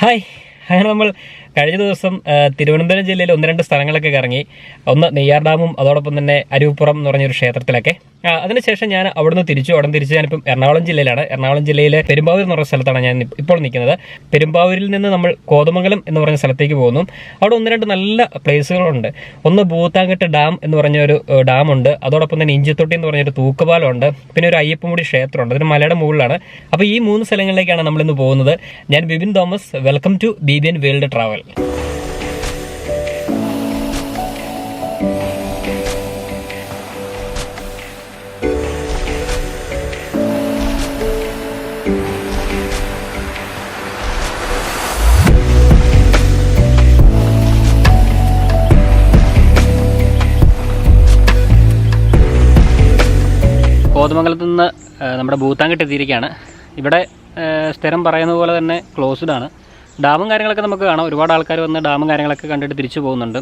Hi. അങ്ങനെ നമ്മൾ കഴിഞ്ഞ ദിവസം തിരുവനന്തപുരം ജില്ലയിൽ ഒന്ന് രണ്ട് സ്ഥലങ്ങളൊക്കെ കറങ്ങി. ഒന്ന് നെയ്യാർ ഡാമും അതോടൊപ്പം തന്നെ അരുവിപ്പുറം എന്ന് പറഞ്ഞൊരു ക്ഷേത്രത്തിലൊക്കെ. അതിനുശേഷം ഞാൻ അവിടുന്ന് തിരിച്ചു. അവിടെ തിരിച്ച് ഞാനിപ്പം എറണാകുളം ജില്ലയിലാണ്. എറണാകുളം ജില്ലയിലെ പെരുമ്പാവൂർ എന്ന് പറഞ്ഞ സ്ഥലത്താണ് ഞാൻ ഇപ്പോൾ നിൽക്കുന്നത്. പെരുമ്പാവൂരിൽ നിന്ന് നമ്മൾ കോതമംഗലം എന്ന് പറഞ്ഞ സ്ഥലത്തേക്ക് പോകുന്നു. അവിടെ ഒന്ന് രണ്ട് നല്ല പ്ലേസുകളുണ്ട്. ഒന്ന് ഭൂത്താങ്കട്ട് ഡാം എന്ന് പറഞ്ഞ ഒരു ഡാമുണ്ട്. അതോടൊപ്പം തന്നെ ഇഞ്ചിത്തൊട്ടി എന്ന് പറഞ്ഞൊരു തൂക്കുപാലമുണ്ട്. പിന്നെ ഒരു അയ്യപ്പമുടി ക്ഷേത്രമുണ്ട്. അതൊരു മലയുടെ മുകളിലാണ്. അപ്പോൾ ഈ മൂന്ന് സ്ഥലങ്ങളിലേക്കാണ് നമ്മളിന്ന് പോകുന്നത്. ഞാൻ Bibin Thomas. Welcome to Bibin world travel. കോതമംഗലത്ത് നിന്ന് നമ്മുടെ ഭൂത്താങ്കട്ട് എത്തിയിരിക്കുകയാണ്. ഇവിടെ സ്ഥിരം പറയുന്ന പോലെ തന്നെ ക്ലോസ്ഡ് ആണ്. ഡാമും കാര്യങ്ങളൊക്കെ നമുക്ക് കാണാം. ഒരുപാട് ആൾക്കാർ വന്ന് ഡാമും കാര്യങ്ങളൊക്കെ കണ്ടിട്ട് തിരിച്ചു പോകുന്നുണ്ട്.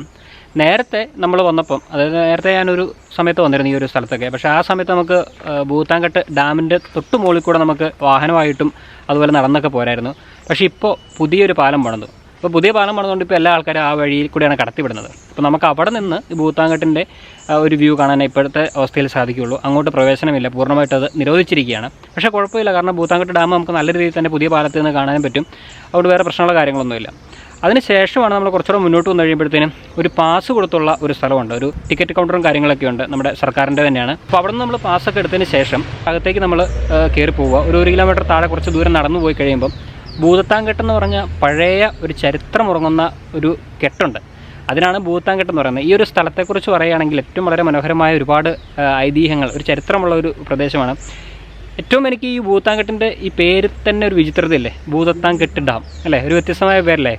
നേരത്തെ നമ്മൾ വന്നപ്പം അതായത് നേരത്തെ ഞാനൊരു സമയത്ത് വന്നിരുന്നു ഈ ഒരു സ്ഥലത്തൊക്കെ. പക്ഷേ ആ സമയത്ത് നമുക്ക് ഭൂത്താങ്കട്ട് ഡാമിന്റെ തൊട്ട് മുകളിൽ കൂടെ നമുക്ക് വാഹനമായിട്ടും അതുപോലെ നടന്നൊക്കെ പോരായിരുന്നു. പക്ഷേ ഇപ്പോൾ പുതിയൊരു പാലം പണിതു. ഇപ്പോൾ പുതിയ പാലം പണിതുകൊണ്ട് ഇപ്പോൾ എല്ലാ ആൾക്കാരും ആ വഴിയിൽ കൂടെയാണ് കടത്തിവിടുന്നത്. അപ്പോൾ നമുക്ക് അവിടെ നിന്ന് ഭൂത്താങ്കട്ടിന്റെ ഒരു വ്യൂ കാണാൻ ഇപ്പോഴത്തെ അവസ്ഥയിൽ സാധിക്കുകയുള്ളൂ. അങ്ങോട്ട് പ്രവേശനമില്ല. പൂർണമായിട്ട് അത് നിരോധിച്ചിരിക്കുകയാണ്. പക്ഷേ കുഴപ്പമില്ല. കാരണം ഭൂത്താങ്കട്ട് ഡാം നമുക്ക് നല്ല രീതിയിൽ തന്നെ പുതിയ പാലത്തിൽ നിന്ന് കാണാനും പറ്റും. അവിടെ വേറെ പ്രശ്നമുള്ള കാര്യങ്ങളൊന്നുമില്ല. അതിന് ശേഷമാണ് നമ്മൾ കുറച്ചുകൂടെ മുന്നോട്ട് വന്നു കഴിയുമ്പോഴത്തേനും ഒരു പാസ് കൊടുത്തുള്ള ഒരു സ്ഥലമുണ്ട്. ഒരു ടിക്കറ്റ് കൗണ്ടറും കാര്യങ്ങളൊക്കെ ഉണ്ട് നമ്മുടെ സർക്കാരിന്റെ തന്നെയാണ്. അപ്പോൾ അവിടെ നിന്ന് നമ്മൾ പാസ്സൊക്കെ എടുത്തതിന് ശേഷം അകത്തേക്ക് നമ്മൾ കയറി പോവുക. ഒരു ഒരു കിലോമീറ്റർ താഴെ കുറച്ച് ദൂരം നടന്നു പോയി കഴിയുമ്പം ഭൂതത്താങ്കെട്ട് എന്ന് പറഞ്ഞ പഴയ ഒരു ചരിത്രം ഉറങ്ങുന്ന ഒരു കെട്ടുണ്ട്. അതിനാണ് ഭൂത്താങ്കെട്ട് എന്ന് പറയുന്നത്. ഈ ഒരു സ്ഥലത്തെക്കുറിച്ച് പറയുകയാണെങ്കിൽ ഏറ്റവും വളരെ മനോഹരമായ ഒരുപാട് ഐതിഹ്യങ്ങൾ ഒരു ചരിത്രമുള്ള ഒരു പ്രദേശമാണ്. ഏറ്റവും എനിക്ക് ഈ ഭൂത്താങ്കെട്ടിന്റെ ഈ പേര് തന്നെ ഒരു വിചിത്രതയില്ലേ? ഭൂതത്താങ്കെട്ട് ഡാം അല്ലേ? ഒരു വ്യത്യസ്തമായ പേരല്ലേ?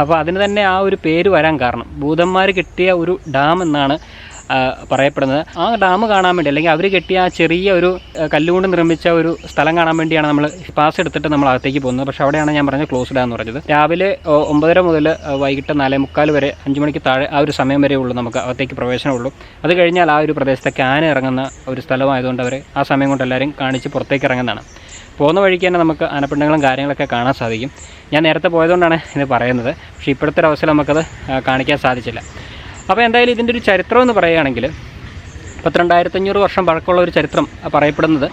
അപ്പോൾ അതിന് തന്നെ ആ ഒരു പേര് വരാൻ കാരണം ഭൂതന്മാർ കെട്ടിയ ഒരു ഡാം എന്നാണ് പറയപ്പെടുന്നത്. ആ ഡാം കാണാൻ വേണ്ടി അല്ലെങ്കിൽ അവർ കെട്ടിയ ആ ചെറിയ ഒരു കല്ലുകൊണ്ട് നിർമ്മിച്ച ഒരു സ്ഥലം കാണാൻ വേണ്ടിയാണ് നമ്മൾ പാസ് എടുത്തിട്ട് നമ്മൾ അകത്തേക്ക് പോകുന്നത്. പക്ഷേ അവിടെയാണ് ഞാൻ പറഞ്ഞ ക്ലോസ്ഡ് എന്ന് പറഞ്ഞത്. രാവിലെ ഒമ്പതര മുതൽ വൈകിട്ട് നാലേ മുക്കാൽ വരെ അഞ്ച് മണിക്ക് താഴെ ആ ഒരു സമയം വരെ ഉള്ളൂ നമുക്ക് അകത്തേക്ക് പ്രവേശനമുള്ളൂ. അത് കഴിഞ്ഞാൽ ആ ഒരു പ്രദേശത്തെ ക്യാൻ ഇറങ്ങുന്ന ഒരു സ്ഥലമായതുകൊണ്ട് അവർ ആ സമയം കൊണ്ട് എല്ലാവരും കാണിച്ച് പുറത്തേക്ക് ഇറങ്ങുന്നതാണ്. പോകുന്ന വഴിക്ക് തന്നെ നമുക്ക് ആനപ്പിണ്ടങ്ങളും കാര്യങ്ങളൊക്കെ കാണാൻ സാധിക്കും. ഞാൻ നേരത്തെ പോയതുകൊണ്ടാണ് ഇത് പറയുന്നത്. പക്ഷേ ഇപ്പോഴത്തെ ഒരു അവസരം നമുക്കത് കാണിക്കാൻ സാധിച്ചില്ല. അപ്പോൾ എന്തായാലും ഇതിന്റെ ഒരു ചരിത്രം എന്ന് പറയുകയാണെങ്കിൽ പന്ത്രണ്ടായിരത്തഞ്ഞൂറ് വർഷം പഴക്കമുള്ള ഒരു ചരിത്രം പറയപ്പെടുന്നത്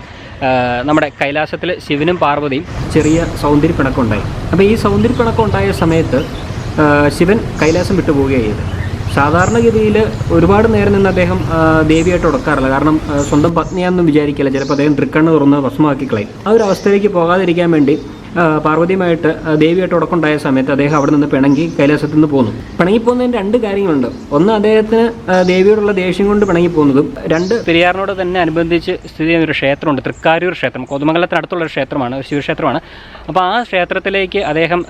നമ്മുടെ കൈലാസത്തിൽ ശിവനും പാർവതിയും ചെറിയ സൗന്ദര്യ പിണക്കം ഉണ്ടായി അപ്പോൾ ഈ സൗന്ദര്യ പിണക്കം ഉണ്ടായ സമയത്ത് ശിവൻ കൈലാസം വിട്ടുപോവുകയാണ് സാധാരണഗതിയിൽ ഒരുപാട് നേരം നിന്ന് അദ്ദേഹം ദേവിയായിട്ട് ഉടക്കാറില്ല. കാരണം സ്വന്തം പത്നിയാണെന്നും വിചാരിക്കില്ല. ചിലപ്പോൾ അദ്ദേഹം തൃക്കണ്ണ് തുറന്ന് ഭസ്മമാക്കി കളയും. ആ ഒരു അവസ്ഥയിലേക്ക് പോകാതിരിക്കാൻ വേണ്ടി പാർവതിയുമായിട്ട് ദേവിയായിട്ട് ഉടക്കുണ്ടായ സമയത്ത് അദ്ദേഹം അവിടെ നിന്ന് പിണങ്ങി കൈലാസത്തിൽ നിന്ന് പോന്നു. പിണങ്ങി പോകുന്നതിന് രണ്ട് കാര്യങ്ങളുണ്ട്. ഒന്ന് അദ്ദേഹത്തിന് ദേവിയോടുള്ള ദേഷ്യം കൊണ്ട് പിണങ്ങി പോകുന്നതും രണ്ട് പെരിയാറിനോട് തന്നെ അനുബന്ധിച്ച് സ്ഥിതി ചെയ്യുന്ന ഒരു ക്ഷേത്രമുണ്ട്. തൃക്കാരൂർ ക്ഷേത്രം കോതമംഗലത്തിനടുത്തുള്ള ഒരു ക്ഷേത്രമാണ് ഒരു ശിവക്ഷേത്രമാണ്. അപ്പോൾ ആ ക്ഷേത്രത്തിലേക്ക് അദ്ദേഹം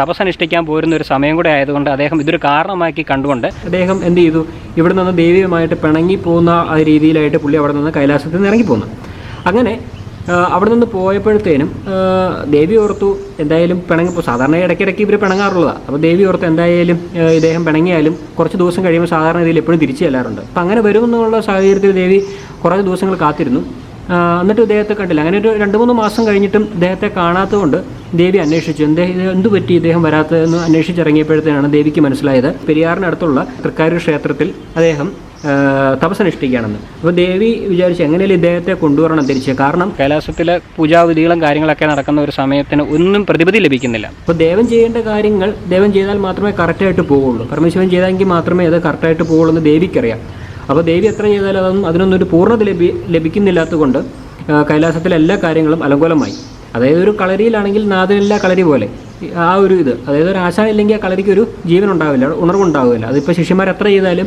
തപസ്സനുഷ്ഠിക്കാൻ പോരുന്ന ഒരു സമയം കൂടെ ആയതുകൊണ്ട് അദ്ദേഹം ഇതൊരു കാരണമാക്കി കണ്ടുകൊണ്ട് അദ്ദേഹം എന്ത് ചെയ്തു? ഇവിടെ നിന്ന് ദേവിയുമായിട്ട് പിണങ്ങി പോകുന്ന ആ രീതിയിലായിട്ട് പുള്ളി അവിടെ നിന്ന് കൈലാസത്തിൽ നിന്ന് ഇറങ്ങി പോന്നു അങ്ങനെ അവിടെ നിന്ന് പോയപ്പോഴത്തേനും ദേവി ഓർത്തു എന്തായാലും പിണങ്ങി സാധാരണ ഇടയ്ക്കിടയ്ക്ക് ഇവർ പിണങ്ങാറുള്ളതാണ് അപ്പോൾ ദേവി ഓർത്ത് എന്തായാലും ഇദ്ദേഹം പിണങ്ങിയാലും കുറച്ച് ദിവസം കഴിയുമ്പോൾ സാധാരണ രീതിയിൽ എപ്പോഴും തിരിച്ചു ചെല്ലാറുണ്ട്. അപ്പോൾ അങ്ങനെ വരുമെന്നുള്ള സാഹചര്യത്തിൽ ദേവി കുറച്ച് ദിവസങ്ങൾ കാത്തിരുന്നു. എന്നിട്ട് ഇദ്ദേഹത്തെ കണ്ടില്ല. അങ്ങനെ ഒരു രണ്ട് മൂന്ന് മാസം കഴിഞ്ഞിട്ടും ഇദ്ദേഹത്തെ കാണാത്തതുകൊണ്ട് ദേവി അന്വേഷിച്ചു. എന്തേ എന്തു പറ്റി ഇദ്ദേഹം വരാത്തതെന്ന് അന്വേഷിച്ചിറങ്ങിയപ്പോഴത്തേനാണ് ദേവിക്ക് മനസ്സിലായത്. പെരിയാറിനടുത്തുള്ള തൃക്കാരൂർ ക്ഷേത്രത്തിൽ അദ്ദേഹം തപസ്സനുഷ്ഠിക്കുകയാണെന്ന് അപ്പോൾ ദേവി വിചാരിച്ചു എങ്ങനെയും ഇദ്ദേഹത്തെ കൊണ്ടുവരണം തിരിച്ച് കാരണം കൈലാസത്തിലെ പൂജാവിധികളും കാര്യങ്ങളൊക്കെ നടക്കുന്ന ഒരു സമയത്തിന് ഒന്നും പ്രതിപതി ലഭിക്കുന്നില്ല. അപ്പോൾ ദേവൻ ചെയ്യേണ്ട കാര്യങ്ങൾ ദേവൻ ചെയ്താൽ മാത്രമേ കറക്റ്റായിട്ട് പോവുള്ളൂ. പരമേശ്വരൻ ചെയ്തെങ്കിൽ മാത്രമേ അത് കറക്റ്റായിട്ട് പോവുള്ളൂ എന്ന് ദേവിക്കറിയാം. അപ്പോൾ ദേവി എത്ര ചെയ്താലും അതൊന്നും അതിനൊന്നും ഒരു പൂർണത ലഭി ലഭിക്കുന്നില്ലാത്തതുകൊണ്ട് കൈലാസത്തിലെ എല്ലാ കാര്യങ്ങളും അലങ്കോലമായി. അതായത് ഒരു കളരിയിലാണെങ്കിൽ നാഥനെല്ലാ കളരി പോലെ. ആ ഒരു ഇത്. അതായത് ഒരു ആശ ഇല്ലെങ്കിൽ ആ കളരിക്ക് ഒരു ജീവൻ ഉണ്ടാവില്ല ഉണർവുണ്ടാവില്ല അതിപ്പോൾ ശിഷ്യന്മാർ എത്ര ചെയ്താലും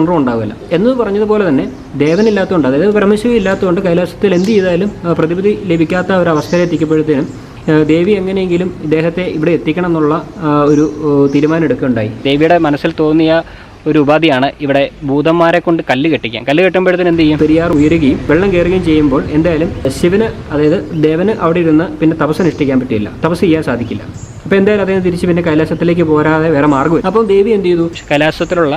ഉണർവ് ഉണ്ടാവില്ല. എന്ന് പറഞ്ഞതുപോലെ തന്നെ ദേവനില്ലാത്തതുകൊണ്ട് അതായത് പരമശിവ ഇല്ലാത്തതുകൊണ്ട് കൈലാസത്തിൽ എന്ത് ചെയ്താലും പ്രതിവിധി ലഭിക്കാത്ത ഒരു അവസ്ഥയിൽ എത്തിക്കപ്പോഴത്തേനും ദേവി എങ്ങനെയെങ്കിലും ഇദ്ദേഹത്തെ ഇവിടെ എത്തിക്കണം എന്നുള്ള ഒരു തീരുമാനം എടുക്കുകയുണ്ടായി. ദേവിയുടെ മനസ്സിൽ തോന്നിയ ഒരു ഉപാധിയാണ് ഇവിടെ ഭൂതന്മാരെ കൊണ്ട് കല്ല് കെട്ടിക്കാൻ. കല്ല് കെട്ടുമ്പോഴത്തേന് എന്ത് ചെയ്യും? പെരിയാർ ഉയരുകയും വെള്ളം കയറുകയും ചെയ്യുമ്പോൾ എന്തായാലും ശിവന് അതായത് ദേവന് അവിടെ ഇരുന്ന് പിന്നെ തപസ് അനുഷ്ഠിക്കാൻ പറ്റില്ല. തപസ് ചെയ്യാൻ സാധിക്കില്ല. അപ്പോൾ എന്തായാലും അദ്ദേഹം തിരിച്ച് പിന്നെ കൈലാസത്തിലേക്ക് പോരാതെ വേറെ മാർഗം അപ്പം ദേവി എന്ത് ചെയ്തു? കൈലാസത്തിലുള്ള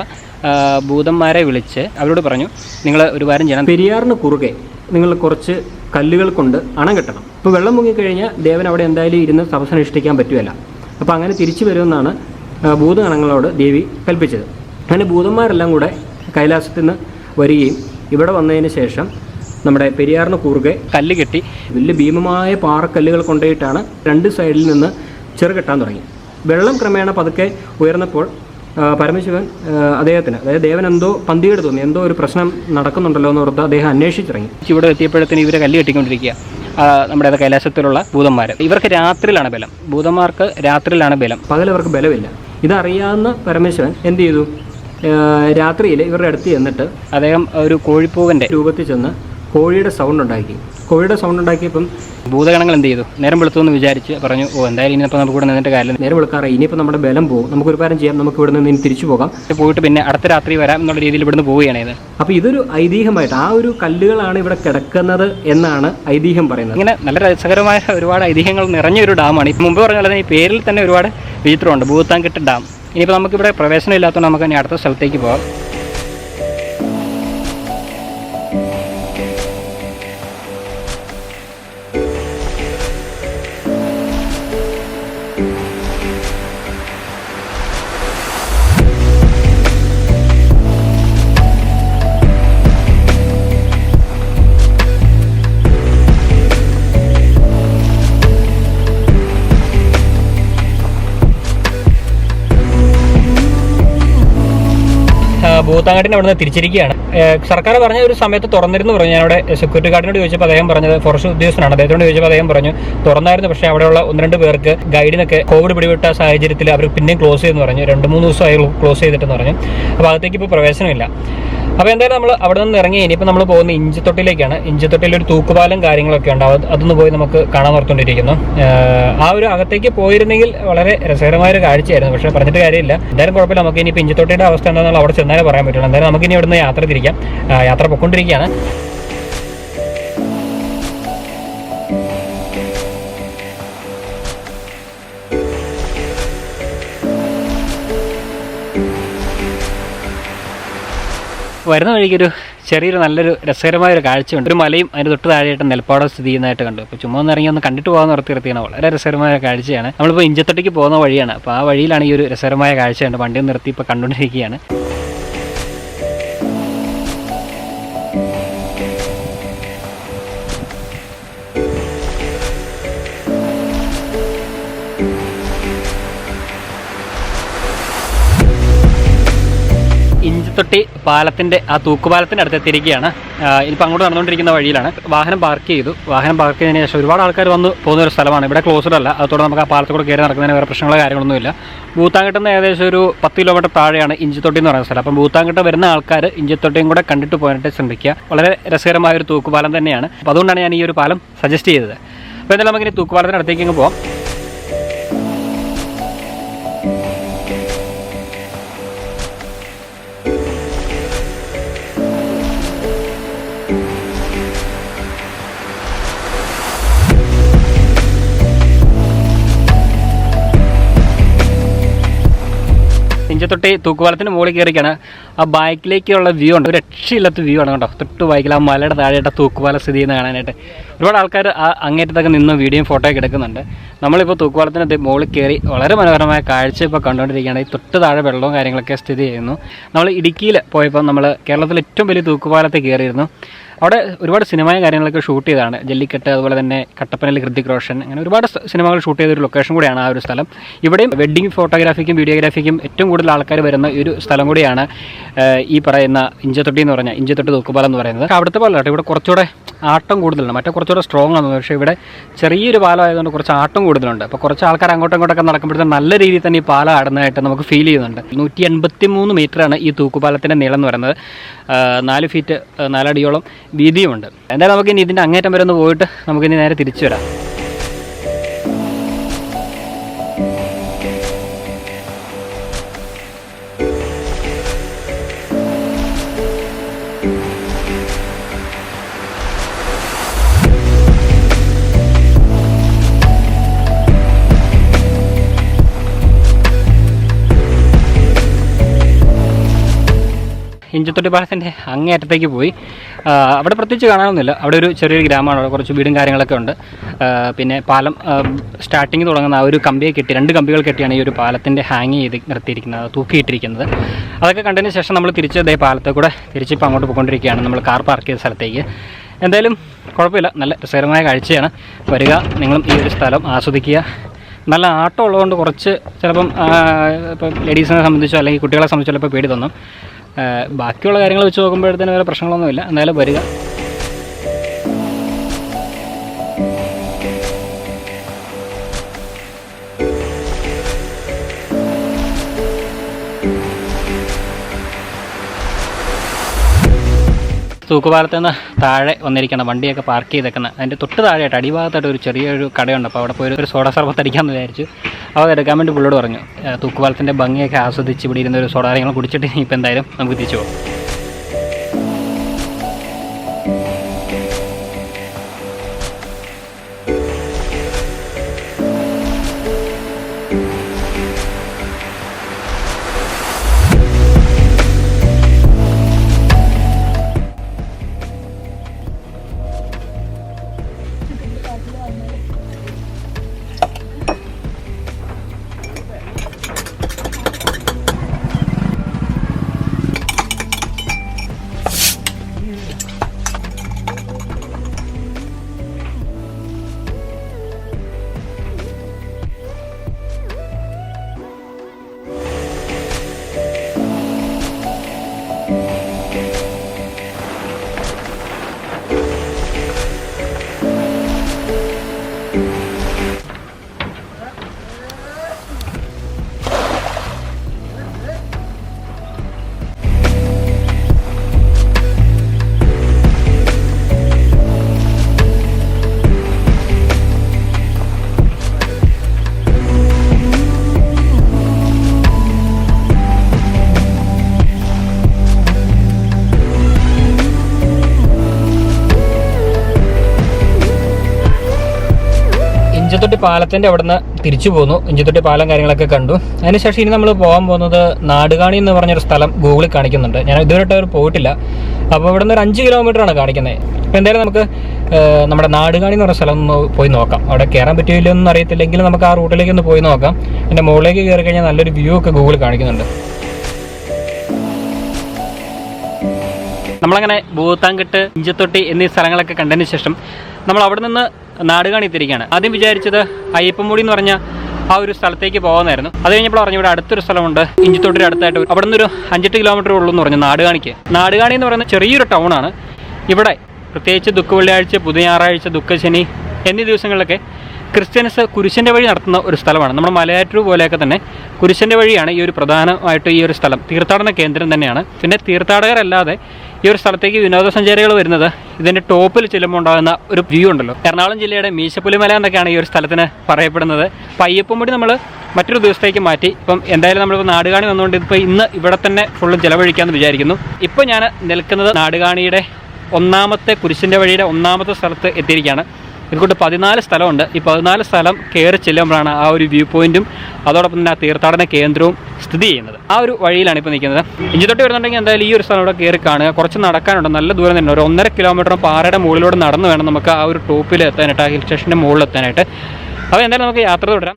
ഭൂതന്മാരെ വിളിച്ച് അവരോട് പറഞ്ഞു നിങ്ങൾ ഒരു കാര്യം ചെയ്യണം. പെരിയാറിന് കുറുകെ നിങ്ങൾ കുറച്ച് കല്ലുകൾ കൊണ്ട് അണം കെട്ടണം. ഇപ്പോൾ വെള്ളം മുങ്ങിക്കഴിഞ്ഞാൽ ദേവൻ അവിടെ എന്തായാലും ഇരുന്ന് തപസ്സനുഷ്ഠിക്കാൻ പറ്റുമല്ല അപ്പോൾ അങ്ങനെ തിരിച്ചു വരുമെന്നാണ് ഭൂതഗണങ്ങളോട് ദേവി കൽപ്പിച്ചത്. അങ്ങനെ ഭൂതന്മാരെല്ലാം കൂടെ കൈലാസത്തിൽ നിന്ന് വരികയും ഇവിടെ വന്നതിന് ശേഷം നമ്മുടെ പെരിയാറിന് കുറുകെ കല്ല് കെട്ടി വലിയ ഭീമമായ പാറക്കല്ലുകൾ കൊണ്ടുപോയിട്ടാണ് രണ്ട് സൈഡിൽ നിന്ന് ചെറുകെട്ടാൻ തുടങ്ങി. വെള്ളം ക്രമേണ പതുക്കെ ഉയർന്നപ്പോൾ പരമശിവൻ അദ്ദേഹത്തിന് അതായത് ദേവൻ എന്തോ പന്തികേട് തോന്നി എന്തോ ഒരു പ്രശ്നം നടക്കുന്നുണ്ടല്ലോ എന്ന് ഓർത്ത് അദ്ദേഹം അന്വേഷിച്ചിറങ്ങി ഇവിടെ എത്തിയപ്പോഴത്തേന് ഇവരെ കല്ല് കെട്ടിക്കൊണ്ടിരിക്കുക നമ്മുടെ കൈലാസത്തിലുള്ള ഭൂതന്മാർ ഇവർക്ക് രാത്രിയിലാണ് ബലം. ഭൂതന്മാർക്ക് രാത്രിയിലാണ് ബലം. പകലവർക്ക് ബലമില്ല. ഇതറിയാവുന്ന പരമേശ്വരൻ എന്ത് ചെയ്തു? രാത്രിയിൽ ഇവരുടെ അടുത്ത് ചെന്നിട്ട് അദ്ദേഹം ഒരു കോഴിപ്പൂവന്റെ രൂപത്തിൽ ചെന്ന് കോഴിയുടെ സൗണ്ട് ഉണ്ടാക്കി. കോഴിയുടെ സൗണ്ട് ഉണ്ടാക്കിയപ്പം ഭൂതഗണങ്ങൾ എന്ത് ചെയ്തു? നേരം വെളുത്തു എന്ന് വിചാരിച്ച് പറഞ്ഞു ഓ എന്തായാലും ഇനിയിപ്പോൾ നമുക്ക് ഇവിടെ നിന്നിട്ട് കാര്യം നേരം വെളുക്കാറ ഇനിയിപ്പോൾ നമ്മുടെ ബലം പോകും. നമുക്കൊരു കാര്യം ചെയ്യാം. നമുക്ക് ഇവിടെ നിന്ന് ഇനി തിരിച്ചു പോകാം. പോയിട്ട് പിന്നെ അടുത്ത രാത്രി വരാം എന്നുള്ള രീതിയിൽ ഇവിടുന്ന് പോവുകയാണ് ഇത്. അപ്പോൾ ഇതൊരു ഐതിഹ്യമായിട്ട് ആ ഒരു കല്ലുകളാണ് ഇവിടെ കിടക്കുന്നത് എന്നാണ് ഐതിഹ്യം പറയുന്നത്. ഇങ്ങനെ നല്ല രസകരമായ ഒരുപാട് ഐതിഹ്യങ്ങൾ നിറഞ്ഞ ഒരു ഡാമാണ്. ഇപ്പം മുമ്പ് പറഞ്ഞ പോലെ ഈ പേരിൽ തന്നെ ഒരുപാട് വിചിത്രമുണ്ട്. ഭൂത്താൻകെട്ട് ഡാം. ഇനിയിപ്പോൾ നമുക്കിവിടെ പ്രവേശനം ഇല്ലാത്തതുകൊണ്ട് നമുക്ക് ഇനി അടുത്ത സ്ഥലത്തേക്ക് പോകാം. ഭൂത്താങ്കട്ടിന് അവിടുന്ന് തിരിച്ചിരിക്കുകയാണ്. സർക്കാർ പറഞ്ഞ ഒരു സമയത്ത് തുറന്നിരുന്നു പറഞ്ഞു. ഞാനവിടെ സെക്യൂരിറ്റി ഗാർഡിനോട് ചോദിച്ചപ്പോൾ അദ്ദേഹം പറഞ്ഞത് ഫോറസ്റ്റ് ഉദ്യോഗസ്ഥനാണ്. അദ്ദേഹത്തോട് ചോദിച്ചപ്പോൾ അദ്ദേഹം പറഞ്ഞു തുറന്നായിരുന്നു പക്ഷേ അവിടെയുള്ള ഒന്ന് രണ്ട് പേർക്ക് ഗൈഡിനൊക്കെ കോവിഡ് പിടിവിട്ട സാഹചര്യത്തിൽ അവർ പിന്നെയും ക്ലോസ് ചെയ്തെന്ന് പറഞ്ഞു. രണ്ട് മൂന്ന് ദിവസമായി ക്ലോസ് ചെയ്തിട്ടെന്ന് പറഞ്ഞു. അപ്പോൾ അകത്തേക്ക് ഇപ്പോൾ പ്രവേശനമില്ല. അപ്പോൾ എന്തായാലും നമ്മൾ അവിടെ നിന്ന് ഇറങ്ങി ഇനിയിപ്പോൾ നമ്മൾ പോകുന്ന ഇഞ്ചിത്തൊട്ടിലേക്കാണ്. ഇഞ്ചിത്തൊട്ടിൽ ഒരു തൂക്കുപാലം കാര്യങ്ങളൊക്കെ ഉണ്ട്. അത് അതൊന്ന് പോയി നമുക്ക് കാണാൻ ഓർത്തുകൊണ്ടിരിക്കുന്നു ആ ഒരു അകത്തേക്ക് പോയിരുന്നെങ്കിൽ വളരെ രസകരമായ ഒരു കാഴ്ചയായിരുന്നു. പക്ഷേ പറഞ്ഞിട്ട് കാര്യമില്ല. എന്തായാലും കുഴപ്പമില്ല. നമുക്ക് ഇനിയിപ്പോൾ ഇഞ്ചിത്തൊട്ടിയുടെ അവസ്ഥ എന്താണെന്നുള്ള അവിടെ ചെന്നാലേ പറയാൻ പറ്റുള്ളൂ. എന്തായാലും നമുക്ക് ഇനി ഇവിടുന്ന് യാത്ര തിരിക്കാം. യാത്ര പൊയ്ക്കൊണ്ടിരിക്കുകയാണ് വരുന്ന വഴിക്കൊരു ചെറിയൊരു നല്ലൊരു രസകരമായ ഒരു കാഴ്ചയുണ്ട്. ഒരു മലയും അതിന് തൊട്ട് താഴെയായിട്ട് നെൽപ്പാടം സ്ഥിതി ചെയ്യുന്നതായിട്ട് കണ്ടു. അപ്പോൾ ചുമ്മാ ഒന്ന് ഇറങ്ങി ഒന്ന് കണ്ടിട്ട് പോകാൻ നിർത്തി നിർത്തിയാണ് വളരെ രസകരമായ കാഴ്ചയാണ്. നമ്മളിപ്പോൾ ഇഞ്ചത്തൊട്ടിക്ക് പോകുന്ന വഴിയാണ്. അപ്പോൾ ആ വഴിയിലാണ് ഈ ഒരു രസകരമായ കാഴ്ചയുണ്ട് വണ്ടി നിർത്തി ഇപ്പോൾ കണ്ടുകൊണ്ടിരിക്കുകയാണ്. ഇഞ്ചത്തൊട്ടി പാലത്തിന്റെ ആ തൂക്കുപാലത്തിന്റെ അടുത്ത് എത്തിയിരിക്കുകയാണ്. ഇപ്പം അങ്ങോട്ട് നടന്നുകൊണ്ടിരിക്കുന്ന വഴിയിലാണ്. വാഹനം പാർക്ക് ചെയ്തു. വാഹനം പാർക്ക് ചെയ്തതിന് ശേഷം ഒരുപാട് ആൾക്കാർ വന്ന് പോകുന്ന ഒരു സ്ഥലമാണ്. ഇവിടെ ക്ലോസ്ഡ് അല്ല. അതോടെ നമുക്ക് ആ പാലത്തിൽ കൂടെ കയറി നടക്കുന്നതിന് വേറെ പ്രശ്നങ്ങളോ കാര്യങ്ങളൊന്നുമില്ല ഭൂത്താങ്കട്ടെന്ന് ഏകദേശം ഒരു പത്ത് കിലോമീറ്റർ താഴെയാണ് ഇഞ്ചിത്തൊട്ടി എന്ന് പറയുന്ന സ്ഥലം. അപ്പം ഭൂത്താങ്കെട്ട് വരുന്ന ആൾക്കാർ ഇഞ്ചിത്തൊട്ടിയും കൂടെ കണ്ടിട്ട് പോകാനായിട്ട് ശ്രമിക്കുക. വളരെ രസകരമായ ഒരു തൂക്കുപാലം തന്നെയാണ്. അപ്പോൾ അതുകൊണ്ടാണ് ഞാൻ ഈ ഒരു പാലം സജസ്റ്റ് ചെയ്തത്. അപ്പോൾ എന്തായാലും നമുക്കിനി തൂക്കുപാലത്തിന് അടുത്തേക്ക് അങ്ങ് പോകാം ഇഞ്ചത്തൊട്ടി തൂക്കുപാലത്തിന് മുകളിൽ കയറിക്കാണ് ആ ബൈക്കിലേക്കുള്ള വ്യൂ ഉണ്ട്. ഒരു രക്ഷയില്ലാത്ത വ്യൂ ആണ് കേട്ടോ തൊട്ട് ബൈക്കിൽ ആ മലയുടെ താഴെയായിട്ട് തൂക്കുപാലം സ്ഥിതി ചെയ്യുന്ന കാണാനായിട്ട്. ഒരുപാട് ആൾക്കാർ ആ അങ്ങേറ്റത്തൊക്കെ നിന്ന് വീഡിയോയും ഫോട്ടോയൊക്കെ എടുക്കുന്നുണ്ട്. നമ്മളിപ്പോൾ തൂക്കുപാലത്തിന് മുകളിൽ കയറി വളരെ മനോഹരമായ കാഴ്ച ഇപ്പോൾ കണ്ടുകൊണ്ടിരിക്കുകയാണ്. ഈ തൊട്ട് താഴെ വെള്ളവും കാര്യങ്ങളൊക്കെ സ്ഥിതി ചെയ്യുന്നു. നമ്മൾ ഇടുക്കിയിൽ പോയപ്പോൾ നമ്മൾ കേരളത്തിലെ ഏറ്റവും വലിയ തൂക്കുപാലത്തിൽ കയറിയിരുന്നു. അവിടെ ഒരുപാട് സിനിമയും കാര്യങ്ങളൊക്കെ ഷൂട്ട് ചെയ്തതാണ്. ജല്ലിക്കെട്ട് അതുപോലെ തന്നെ കട്ടപ്പനയിൽ ഹൃതിക് റോഷൻ അങ്ങനെ ഒരുപാട് സിനിമകൾ ഷൂട്ട് ചെയ്ത ഒരു ലൊക്കേഷൻ കൂടിയാണ് ആ ഒരു സ്ഥലം. ഇവിടെയും വെഡ്ഡിംഗ് ഫോട്ടോഗ്രാഫിക്കും വീഡിയോഗ്രാഫിക്കും ഏറ്റവും കൂടുതൽ ആൾക്കാർ വരുന്ന ഒരു സ്ഥലം കൂടിയാണ് ഈ പറയുന്ന ഇഞ്ചത്തൊട്ടി എന്ന് പറഞ്ഞാൽ ഇഞ്ചത്തൊട്ടി തൂക്കുപാലം എന്ന് പറയുന്നത്. അവിടുത്തെ പോലെ ഇവിടെ കുറച്ചുകൂടെ ആട്ടം കൂടുതലുണ്ട്. മറ്റേ കുറച്ചുകൂടെ സ്ട്രോങ് ആണ് പക്ഷേ ഇവിടെ ചെറിയൊരു പാലം ആയതുകൊണ്ട് കുറച്ച് ആട്ടം കൂടുതലുണ്ട്. അപ്പോൾ കുറച്ച് ആൾക്കാർ അങ്ങോട്ടും ഇങ്ങോട്ടൊക്കെ നടക്കുമ്പോഴത്തേക്കും നല്ല രീതിയിൽ തന്നെ ഈ പാലം ആടുന്നതായിട്ട് നമുക്ക് ഫീൽ ചെയ്യുന്നുണ്ട്. നൂറ്റി എൺപത്തി മൂന്ന് മീറ്ററാണ് ഈ തൂക്കുപാലത്തിന്റെ നീളം എന്ന് പറയുന്നത്. നാല് ഫീറ്റ് നാലടിയോളം. വീതിയുമുണ്ട് എന്തായാലും നമുക്കിനി ഇതിന്റെ അങ്ങേറ്റം വരെ ഒന്ന് പോയിട്ട് നമുക്കിനി നേരെ തിരിച്ചു വരാം ഇഞ്ചത്തൊട്ടി പാലത്തിന്റെ അങ്ങേയറ്റത്തേക്ക് പോയി. അവിടെ പ്രത്യേകിച്ച് കാണാനൊന്നുമില്ല. അവിടെ ഒരു ചെറിയൊരു ഗ്രാമമാണ്. അവിടെ കുറച്ച് വീടും കാര്യങ്ങളൊക്കെ ഉണ്ട്. പിന്നെ പാലം സ്റ്റാർട്ടിങ് തുടങ്ങുന്ന ആ ഒരു കമ്പിയെ കെട്ടി രണ്ട് കമ്പികൾ കെട്ടിയാണ് ഈ ഒരു പാലത്തിന്റെ ഹാങ് ചെയ്ത് നിർത്തിയിരിക്കുന്നത് തൂക്കിയിട്ടിരിക്കുന്നത്. അതൊക്കെ കണ്ടതിന് ശേഷം നമ്മൾ തിരിച്ച് അതേ പാലത്തെ കൂടെ തിരിച്ചിപ്പോൾ അങ്ങോട്ട് പോയിക്കൊണ്ടിരിക്കുകയാണ്. നമ്മൾ കാർ പാർക്ക് ചെയ്ത സ്ഥലത്തേക്ക്. എന്തായാലും കുഴപ്പമില്ല. നല്ല രസകരമായ കാഴ്ചയാണ്. വരിക നിങ്ങളും ഈ ഒരു സ്ഥലം ആസ്വദിക്കുക. നല്ല ആട്ടം ഉള്ളതുകൊണ്ട് കുറച്ച് ചിലപ്പം ഇപ്പം ലേഡീസിനെ സംബന്ധിച്ചോ അല്ലെങ്കിൽ കുട്ടികളെ സംബന്ധിച്ചോ ചിലപ്പോൾ പേടി തോന്നും. ബാക്കിയുള്ള കാര്യങ്ങൾ വെച്ച് നോക്കുമ്പോഴത്തേന് വേറെ പ്രശ്നങ്ങളൊന്നുമില്ല. എന്തായാലും വരിക. തൂക്കുപാലത്ത് നിന്ന് താഴെ വന്നിരിക്കണം വണ്ടിയൊക്കെ പാർക്ക് ചെയ്തേക്കുന്ന. അതിന്റെ തൊട്ട് താഴെയായിട്ട് അടിഭാഗത്തായിട്ട് ഒരു ചെറിയൊരു കടയുണ്ട്. അപ്പോൾ അവിടെ പോയി ഒരു സോഡ സർബത്ത് അടിക്കാമെന്ന് വിചാരിച്ചു. അപ്പോൾ അത് എടുക്കാൻ വേണ്ടി പുള്ളോട് പറഞ്ഞു തൂക്കുപാലത്തിന്റെ ഭംഗിയൊക്കെ ആസ്വദിച്ച് ഇവിടെ ഇരുന്ന ഒരു സോഡ കാര്യങ്ങൾ കുടിച്ചിട്ട് ഇനിയിപ്പോൾ എന്തായാലും നമുക്ക് തിരിച്ചു പോകാം. ഇഞ്ചത്തൊട്ടി പാലത്തിന്റെ അവിടുന്ന് തിരിച്ചു പോന്നു. ഇഞ്ചത്തൊട്ടി പാലം കാര്യങ്ങളൊക്കെ കണ്ടു. അതിനുശേഷം ഇനി നമ്മൾ പോകാൻ പോകുന്നത് നാടുകാണി എന്ന് പറഞ്ഞൊരു സ്ഥലം ഗൂഗിളിൽ കാണിക്കുന്നുണ്ട്. ഞാൻ അവർ പോയിട്ടില്ല. അപ്പോൾ ഇവിടെ നിന്ന് ഒരു അഞ്ച് ആണ് കാണിക്കുന്നത് അപ്പോൾ എന്തായാലും നമുക്ക് നമ്മുടെ നാടുകാണി എന്ന് പറഞ്ഞ സ്ഥലം ഒന്ന് പോയി നോക്കാം. അവിടെ കയറാൻ പറ്റിയില്ലോ എന്ന് അറിയത്തില്ലെങ്കിൽ നമുക്ക് ആ റൂട്ടിലേക്ക് ഒന്ന് പോയി നോക്കാം. എന്റെ മുകളിലേക്ക് കയറി കഴിഞ്ഞാൽ നല്ലൊരു വ്യൂ ഒക്കെ ഗൂഗിൾ കാണിക്കുന്നുണ്ട്. നമ്മളങ്ങനെ ഭൂത്താൻകെട്ട് ഇഞ്ചത്തൊട്ടി എന്നീ സ്ഥലങ്ങളൊക്കെ കണ്ടതിന് ശേഷം നമ്മൾ അവിടെ നിന്ന് നാടുകാണി കാണിത്തിരിക്കുകയാണ്. ആദ്യം വിചാരിച്ചത് അയ്യപ്പൻമുടി എന്ന് പറഞ്ഞ ആ ഒരു സ്ഥലത്തേക്ക് പോകുന്നതായിരുന്നു അത് കഴിഞ്ഞപ്പോൾ പറഞ്ഞു ഇവിടെ അടുത്തൊരു സ്ഥലമുണ്ട്. ഇഞ്ചിത്തോട്ടിന് അടുത്തായിട്ട് അവിടെ നിന്നൊരു അഞ്ചെട്ട് കിലോമീറ്റർ ഉള്ളൂ എന്ന് പറഞ്ഞു നാടുകാണിക്ക്. നാടുകാണി എന്ന് പറയുന്ന ചെറിയൊരു ടൗണാണ്. ഇവിടെ പ്രത്യേകിച്ച് ദുഃഖ വെള്ളിയാഴ്ച പുതിയ ഞായറാഴ്ച ദുഃഖശനി എന്നീ ദിവസങ്ങളിലൊക്കെ ക്രിസ്ത്യൻസ് കുരിശന്റെ വഴി നടത്തുന്ന ഒരു സ്ഥലമാണ്. നമ്മുടെ മലയാറ്റൂർ പോലെയൊക്കെ തന്നെ കുരിശന്റെ വഴിയാണ് ഈ ഒരു പ്രധാനമായിട്ട് ഈ ഒരു സ്ഥലം. തീർത്ഥാടന കേന്ദ്രം തന്നെയാണ്. പിന്നെ തീർത്ഥാടകരല്ലാതെ ഈ ഒരു സ്ഥലത്തേക്ക് വിനോദസഞ്ചാരികൾ വരുന്നത് ഇതിന്റെ ടോപ്പിൽ ചെല്ലുമ്പോൾ ഉണ്ടാകുന്ന ഒരു വ്യൂ ഉണ്ടല്ലോ. എറണാകുളം ജില്ലയുടെ മീശപ്പുലിമല എന്നൊക്കെയാണ് ഈ ഒരു സ്ഥലത്തിന് പറയപ്പെടുന്നത്. അപ്പം അയ്യപ്പൻമുടി നമ്മൾ മറ്റൊരു ദിവസത്തേക്ക് മാറ്റി. ഇപ്പം എന്തായാലും നമ്മളിപ്പോൾ നാടുകാണി വന്നുകൊണ്ട് ഇപ്പോൾ ഇന്ന് ഇവിടെ തന്നെ ഫുള്ളും ചിലവഴിക്കാമെന്ന് വിചാരിക്കുന്നു. ഇപ്പോൾ ഞാൻ നിൽക്കുന്നത് നാടുകാണിയുടെ ഒന്നാമത്തെ കുരിശിന്റെ വഴിയുടെ ഒന്നാമത്തെ സ്ഥലത്ത് എത്തിയിരിക്കുകയാണ്. ഇതുകൊണ്ട് പതിനാല് സ്ഥലമുണ്ട്. ഈ പതിനാല് സ്ഥലം കയറി ചെല്ലുമ്പോഴാണ് ആ ഒരു വ്യൂ പോയിന്റും അതോടൊപ്പം തന്നെ ആ തീർത്ഥാടന കേന്ദ്രവും സ്ഥിതി ചെയ്യുന്നത്. ആ ഒരു വഴിയിലാണ് ഇപ്പോൾ നിൽക്കുന്നത്. ഇഞ്ചിത്തൊട്ട് വരുന്നുണ്ടെങ്കിൽ എന്തായാലും ഈ ഒരു സ്ഥലം ഇവിടെ കയറി കാണുക. കുറച്ച് നടക്കാനുണ്ട്. നല്ല ദൂരം തന്നെ. ഒരു ഒന്നര കിലോമീറ്റർ പാറയുടെ മുകളിലൂടെ നടന്നു വേണം നമുക്ക് ആ ഒരു ടോപ്പിൽ എത്താനായിട്ട് ആ ഹിൽ സ്റ്റേഷന്റെ മുകളിൽ എത്താനായിട്ട്. അപ്പോൾ എന്തായാലും നമുക്ക് യാത്ര തുടരാം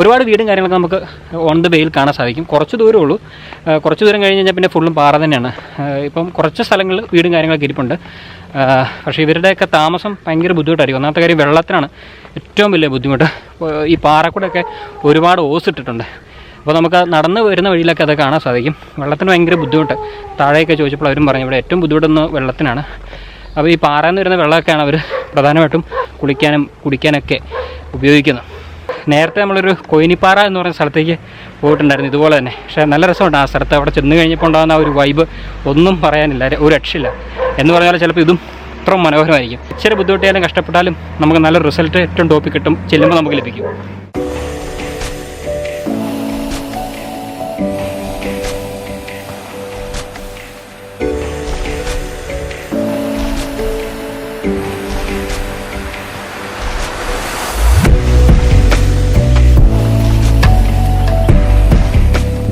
ഒരുപാട് വീടും കാര്യങ്ങളൊക്കെ നമുക്ക് ഓൺ ദ വേയിൽ കാണാൻ സാധിക്കും. കുറച്ച് ദൂരമേ ഉള്ളൂ. കുറച്ച് ദൂരം കഴിഞ്ഞ് കഴിഞ്ഞാൽ പിന്നെ ഫുള്ളും പാറ തന്നെയാണ്. ഇപ്പം കുറച്ച് സ്ഥലങ്ങളിൽ വീടും കാര്യങ്ങളൊക്കെ ഇരിപ്പുണ്ട്. പക്ഷേ ഇവരുടെയൊക്കെ താമസം ഭയങ്കര ബുദ്ധിമുട്ടായിരിക്കും. ഒന്നാമത്തെ കാര്യം വെള്ളത്തിനാണ് ഏറ്റവും വലിയ ബുദ്ധിമുട്ട്. ഈ പാറക്കൂടെയൊക്കെ ഒരുപാട് ഓസ് ഇട്ടിട്ടുണ്ട് അപ്പോൾ നമുക്ക് നടന്ന് വരുന്ന വഴിയിലൊക്കെ അത് കാണാൻ സാധിക്കും. വെള്ളത്തിന് ഭയങ്കര ബുദ്ധിമുട്ട്. താഴെയൊക്കെ ചോദിച്ചപ്പോൾ അവരും പറഞ്ഞു ഇവിടെ ഏറ്റവും ബുദ്ധിമുട്ടുന്ന വെള്ളത്തിനാണ്. അപ്പോൾ ഈ പാറയിൽ നിന്ന് വരുന്ന വെള്ളമൊക്കെയാണ് അവർ പ്രധാനമായിട്ടും കുളിക്കാനും കുടിക്കാനൊക്കെ ഉപയോഗിക്കുന്നത്. നേരത്തെ നമ്മളൊരു കോയിനിപ്പാറ എന്ന് പറയുന്ന സ്ഥലത്തേക്ക് പോയിട്ടുണ്ടായിരുന്നു ഇതുപോലെ തന്നെ. പക്ഷേ നല്ല രസമുണ്ട് ആ സ്ഥലത്ത് അവിടെ ചെന്ന് കഴിഞ്ഞപ്പോൾ ഉണ്ടാകുന്ന ആ ഒരു വൈബ് ഒന്നും പറയാനില്ല ഒരു രക്ഷയില്ല. എന്ന് പറഞ്ഞാൽ ചിലപ്പോൾ ഇതും ഇത്ര മനോഹരമായിരിക്കും. ഇച്ചിരി ബുദ്ധിമുട്ടിയാലും കഷ്ടപ്പെട്ടാലും നമുക്ക് നല്ല റിസൾട്ട് ഏറ്റവും ടോപ്പിക് കിട്ടും ചെല്ലുമ്പോൾ നമുക്ക് ലഭിക്കും.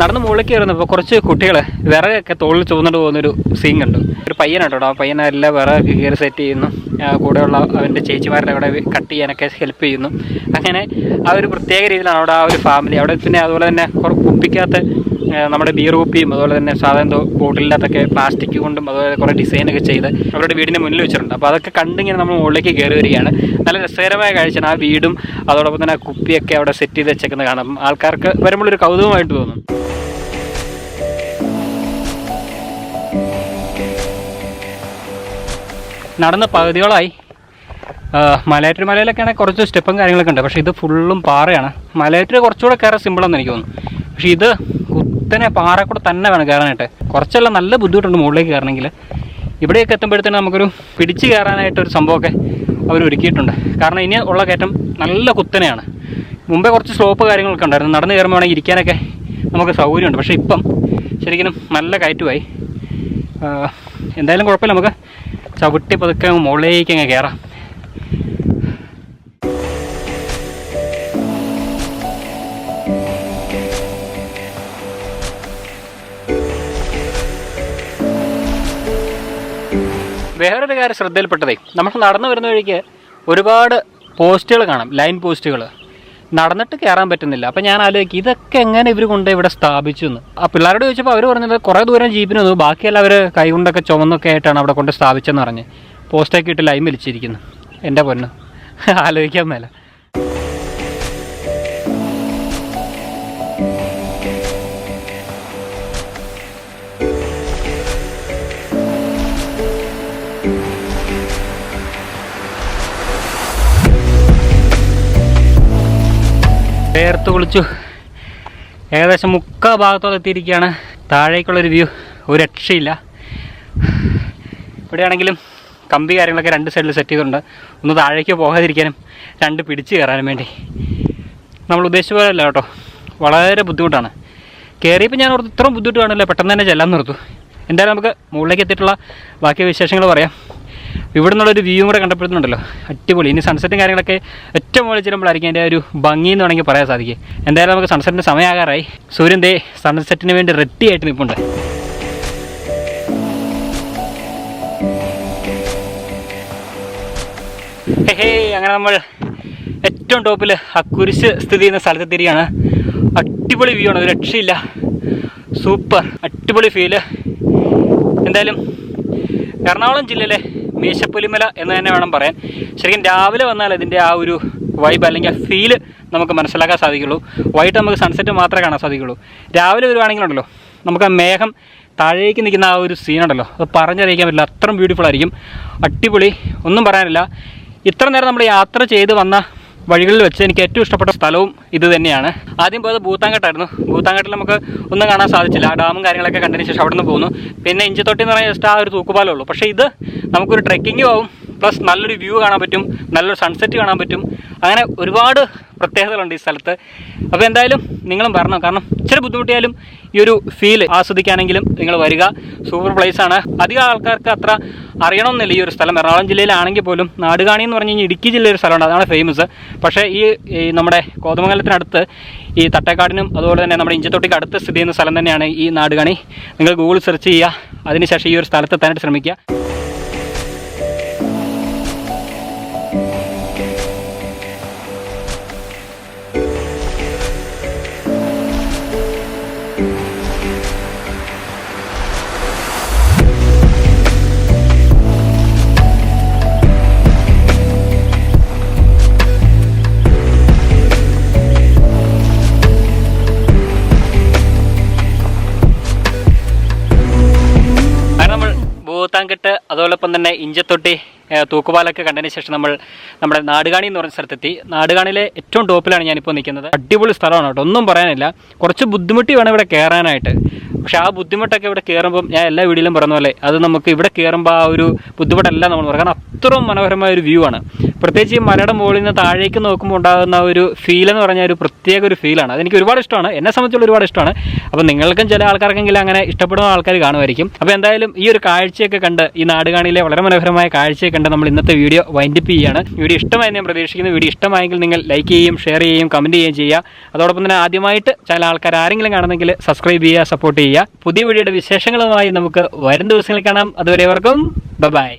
മുകളിലേക്ക് കയറുന്നപ്പോൾ കുറച്ച് കുട്ടികൾ വിറകൊക്കെ തോളിൽ ചുമന്നുകൊണ്ട് പോകുന്നൊരു സീൻ കണ്ടു. ഒരു പയ്യനാട്ടോ ആ പയ്യൻ എല്ലാം വിറകൊക്കെ കയറി സെറ്റ് ചെയ്യുന്നു. കൂടെയുള്ള അവന്റെ ചേച്ചിമാരുടെ അവിടെ കട്ട് ചെയ്യാനൊക്കെ ഹെൽപ്പ് ചെയ്യുന്നു. അങ്ങനെ ആ ഒരു പ്രത്യേക രീതിയിലാണ് അവിടെ ആ ഒരു ഫാമിലി അവിടെ പിന്നെ അതുപോലെ തന്നെ കുപ്പിക്കകത്ത് നമ്മുടെ ബിയർ കുപ്പിയും അതുപോലെ തന്നെ സാധാരണ ബോട്ടിലിനകത്തൊക്കെ പ്ലാസ്റ്റിക് കൊണ്ടും അതുപോലെ കുറേ ഡിസൈനൊക്കെ ചെയ്ത് അവരുടെ വീടിന്റെ മുന്നിൽ വെച്ചിട്ടുണ്ട്. അപ്പോൾ അതൊക്കെ കണ്ടിങ്ങനെ നമ്മൾ മുകളിലേക്ക് കയറി വരികയാണ്. നല്ല രസകരമായ കാഴ്ചയാണ് ആ വീടും അതോടൊപ്പം തന്നെ ആ കുപ്പിയൊക്കെ അവിടെ സെറ്റ് ചെയ്ത് വെച്ചേക്കുന്നത് കാണാം. ആൾക്കാർക്ക് വരുമ്പോൾ ഒരു കൗതുകമായിട്ട് തോന്നും. നടന്ന പകുതിയോളായി. മലയാറ്റൂർ മലയിലൊക്കെ കുറച്ച് സ്റ്റെപ്പും കാര്യങ്ങളൊക്കെ ഉണ്ട്. പക്ഷേ ഇത് ഫുള്ളും പാറയാണ്. മലയാറ്റൂർ കുറച്ചുകൂടെ കയറാൻ സിമ്പിളാണെന്ന് എനിക്ക് തോന്നുന്നു. പക്ഷേ ഇത് കുത്തനെ പാറക്കൂടെ തന്നെ വേണം കയറാനായിട്ട്. കുറച്ചെല്ലാം നല്ല ബുദ്ധിമുട്ടുണ്ട് മുകളിലേക്ക് കയറണമെങ്കിൽ. ഇവിടെയൊക്കെ എത്തുമ്പോഴത്തേനും നമുക്കൊരു പിടിച്ച് കയറാനായിട്ട് ഒരു സംഭവമൊക്കെ അവർ ഒരുക്കിയിട്ടുണ്ട്. കാരണം ഇനി ഉള്ള കയറ്റം നല്ല കുത്തനെയാണ്. മുമ്പേ കുറച്ച് സ്ലോപ്പ് കാര്യങ്ങളൊക്കെ ഉണ്ടായിരുന്നു. നടന്ന് കയറുമ്പോൾ വേണമെങ്കിൽ ഇരിക്കാനൊക്കെ നമുക്ക് സൗകര്യമുണ്ട്. പക്ഷേ ഇപ്പം ശരിക്കും നല്ല കയറ്റുമായി. എന്തായാലും കുഴപ്പമില്ല. നമുക്ക് ചവിട്ടി പതുക്കെ മുകളിലേക്ക് അങ്ങ് കയറാം. വേറൊരു കാര്യം ശ്രദ്ധയിൽപ്പെട്ടതേ നമ്മൾ നടന്നു വരുന്ന വഴിക്ക് ഒരുപാട് പോസ്റ്റുകൾ കാണാം ലൈൻ പോസ്റ്റുകൾ. നടന്നിട്ട് കയറാൻ പറ്റുന്നില്ല. അപ്പം ഞാൻ ആലോചിക്കും ഇതൊക്കെ എങ്ങനെ ഇവർ കൊണ്ട് ഇവിടെ സ്ഥാപിച്ചു എന്ന്? ആ പിള്ളേരോട് ചോദിച്ചപ്പോൾ അവർ പറഞ്ഞത് കുറേ ദൂരം ജീപ്പിന് വന്നു ബാക്കിയെല്ലാം അവർ കൈകൊണ്ടൊക്കെ ചുമന്നൊക്കെ ആയിട്ടാണ് അവിടെ കൊണ്ട് സ്ഥാപിച്ചതെന്ന് പറഞ്ഞ്. പോസ്റ്റൊക്കെ ഇട്ട് ലൈൻ വലിച്ചിരിക്കുന്നു. എന്റെ പൊന്ന്. ആലോചിക്കാൻ മേല. വേർത്ത് കുളിച്ചു ഏകദേശം മുക്കാ ഭാഗത്തോളം എത്തിയിരിക്കുകയാണ്. താഴേക്കുള്ളൊരു വ്യൂ ഒരു രക്ഷയില്ല. ഇവിടെയാണെങ്കിലും കമ്പി കാര്യങ്ങളൊക്കെ രണ്ട് സൈഡിൽ സെറ്റ് ചെയ്തിട്ടുണ്ട്. ഒന്ന് താഴേക്ക് പോകാതിരിക്കാനും രണ്ട് പിടിച്ച് കയറാനും വേണ്ടി. നമ്മൾ ഉദ്ദേശിച്ച പോലെ അല്ല കേട്ടോ. വളരെ ബുദ്ധിമുട്ടാണ്. കയറിയപ്പോൾ ഞാൻ ഓർത്ത് ഇത്രയും ബുദ്ധിമുട്ട് കാണില്ല. പെട്ടെന്ന് തന്നെ ചെല്ലാൻ നിർത്തു. എന്തായാലും നമുക്ക് മുകളിലേക്ക് എത്തിയിട്ടുള്ള ബാക്കി വിശേഷങ്ങൾ പറയാം. ഇവിടെ നിന്നുള്ളൊരു വ്യൂ കൂടെ കണ്ടപ്പെടുന്നുണ്ടല്ലോ അടിപൊളി. ഇനി സൺസെറ്റും കാര്യങ്ങളൊക്കെ ഏറ്റവും മുകളിൽ ചെല്ലുമ്പോഴായിരിക്കും അതിന്റെ ഒരു ഭംഗി എന്ന് വേണമെങ്കിൽ പറയാൻ സാധിക്കും. എന്തായാലും നമുക്ക് സൺസെറ്റിന്റെ സമയമാകാറായി സൂര്യൻ ദേ സൺസെറ്റിന് വേണ്ടി റെഡി ആയിട്ട് നിൽപ്പുണ്ട്. അങ്ങനെ നമ്മൾ ഏറ്റവും ടോപ്പിൽ ആ കുരിശ് സ്ഥിതി ചെയ്യുന്ന സ്ഥലത്തെത്തിരിക്കുകയാണ് അടിപൊളി വ്യൂ ആണ്. രക്ഷയില്ല. സൂപ്പർ അടിപൊളി ഫീൽ എന്തായാലും എറണാകുളം ജില്ലയിലെ മീശപ്പുലിമല എന്ന് തന്നെ വേണം പറയാൻ. ശരിക്കും രാവിലെ വന്നാൽ ഇതിന്റെ ആ ഒരു വൈബ് അല്ലെങ്കിൽ ആ ഫീൽ നമുക്ക് മനസ്സിലാക്കാൻ സാധിക്കുള്ളൂ. വൈകിട്ട് നമുക്ക് സൺസെറ്റ് മാത്രമേ കാണാൻ സാധിക്കുള്ളൂ. രാവിലെ വരുവാണെങ്കിലുണ്ടല്ലോ നമുക്ക് ആ മേഘം താഴേക്ക് നിൽക്കുന്ന ആ ഒരു സീനുണ്ടല്ലോ അത് പറഞ്ഞറിയിക്കാൻ പറ്റില്ല. അത്രയും ബ്യൂട്ടിഫുൾ ആയിരിക്കും. അടിപൊളി. ഒന്നും പറയാനില്ല. ഇത്ര നേരം നമ്മൾ യാത്ര ചെയ്ത് വന്ന വഴികളിൽ വെച്ച് എനിക്ക് ഏറ്റവും ഇഷ്ടപ്പെട്ട സ്ഥലവും ഇത് തന്നെയാണ്. ആദ്യം പോയത് ഭൂത്താങ്കട്ടായിരുന്നു. ഭൂത്താങ്കട്ടിൽ നമുക്ക് ഒന്നും കാണാൻ സാധിച്ചില്ല. ആ ഡാമും കാര്യങ്ങളൊക്കെ കണ്ടതിന് ശേഷം അവിടെ നിന്ന് പോകുന്നു പിന്നെ ഇഞ്ചിത്തൊട്ടി എന്ന് പറഞ്ഞാൽ ജസ്റ്റ് ആ ഒരു തൂക്കുപാലേ ഉള്ളൂ. പക്ഷേ ഇത് നമുക്കൊരു ട്രെക്കിങ്ങും ആവും. പ്ലസ് നല്ലൊരു വ്യൂ കാണാൻ പറ്റും നല്ലൊരു സൺസെറ്റ് കാണാൻ പറ്റും. അങ്ങനെ ഒരുപാട് പ്രത്യേകതകളുണ്ട് ഈ സ്ഥലത്ത്. അപ്പോൾ എന്തായാലും നിങ്ങളും വരണം. കാരണം ഇച്ചിരി ബുദ്ധിമുട്ടിയാലും ഈ ഒരു ഫീൽ ആസ്വദിക്കാനെങ്കിലും നിങ്ങൾ വരിക. സൂപ്പർ പ്ലേസ് ആണ്. അധികം ആൾക്കാർക്ക് അത്ര അറിയണമെന്നില്ല ഈ ഒരു സ്ഥലം. എറണാകുളം ജില്ലയിലാണെങ്കിൽ പോലും നാടുകാണി എന്ന് പറഞ്ഞു കഴിഞ്ഞാൽ ഇടുക്കി ജില്ലയിൽ ഒരു സ്ഥലമുണ്ട്. അതാണ് ഫേമസ് പക്ഷേ ഈ നമ്മുടെ കോതമംഗലത്തിനടുത്ത് ഈ തട്ടേക്കാടിനും അതുപോലെ തന്നെ നമ്മുടെ ഇഞ്ചത്തൊട്ടിക്ക് അടുത്ത് സ്ഥിതി ചെയ്യുന്ന സ്ഥലം തന്നെയാണ് ഈ നാടുകാണി. നിങ്ങൾ ഗൂഗിൾ സെർച്ച് ചെയ്യുക. അതിനുശേഷം ഈ ഒരു സ്ഥലത്ത് എത്താനായിട്ട് ശ്രമിക്കുക. ഭൂത്താൻകെട്ട് അതോടൊപ്പം തന്നെ ഇഞ്ചത്തൊട്ടി തൂക്കുപാലൊക്കെ കണ്ടതിന് ശേഷം നമ്മൾ നമ്മുടെ നാടുകാണി എന്ന് പറഞ്ഞ സ്ഥലത്തെത്തി. നാടുകാണിയിലെ ഏറ്റവും ടോപ്പിലാണ് ഞാനിപ്പോൾ നിൽക്കുന്നത്. അടിപൊളി സ്ഥലമാണ് കേട്ടോ. ഒന്നും പറയാനില്ല. കുറച്ച് ബുദ്ധിമുട്ടി വേണം ഇവിടെ കയറാനായിട്ട് പക്ഷേ ആ ബുദ്ധിമുട്ടൊക്കെ ഇവിടെ കയറുമ്പം ഞാൻ എല്ലാ വീടിലും പറഞ്ഞ പോലെ അത് നമുക്ക് ഇവിടെ കയറുമ്പോൾ ആ ഒരു ബുദ്ധിമുട്ടല്ല നമ്മൾ പറയുക കാരണം അത്രയും മനോഹരമായ ഒരു വ്യൂ ആണ്. പ്രത്യേകിച്ച് ഈ മലയുടെ മുകളിൽ നിന്ന് താഴേക്ക് നോക്കുമ്പോൾ ഉണ്ടാകുന്ന ഒരു ഫീൽ എന്ന് പറഞ്ഞാൽ ഒരു പ്രത്യേക ഒരു ഫീലാണ് അതെനിക്ക് ഒരുപാട് ഇഷ്ടമാണ്. എന്നെ സംബന്ധിച്ചുള്ള ഒരുപാട് ഇഷ്ടമാണ്. അപ്പോൾ നിങ്ങൾക്കും ചില ആൾക്കാർക്കെങ്കിലും അങ്ങനെ ഇഷ്ടപ്പെടുന്ന ആൾക്കാർ കാണുമായിരിക്കും. അപ്പോൾ എന്തായാലും ഈ ഒരു കാഴ്ചയൊക്കെ കണ്ട് ഈ നാടുകാണിയിലെ വളരെ മനോഹരമായ കാഴ്ചയൊക്കെ കണ്ട് നമ്മൾ ഇന്നത്തെ വീഡിയോ വൈൻഡപ്പ് ചെയ്യുകയാണ് വീഡിയോ ഇഷ്ടമായി ഞാൻ പ്രതീക്ഷിക്കുന്നു. വീഡിയോ ഇഷ്ടമായെങ്കിൽ നിങ്ങൾ ലൈക്ക് ചെയ്യുകയും ഷെയർ ചെയ്യുകയും കമന്റ് ചെയ്യുകയും ചെയ്യുക. അതോടൊപ്പം തന്നെ ആദ്യമായിട്ട് ചില ആൾക്കാർ ആരെങ്കിലും കാണുന്നെങ്കിൽ സബ്സ്ക്രൈബ് ചെയ്യുക സപ്പോർട്ട് ചെയ്യുക. പുതിയ വീഡിയോയുടെ വിശേഷങ്ങളുമായി നമുക്ക് വരും ദിവസങ്ങളിൽ കാണാം. അതുവരെ അവർക്കും ബൈ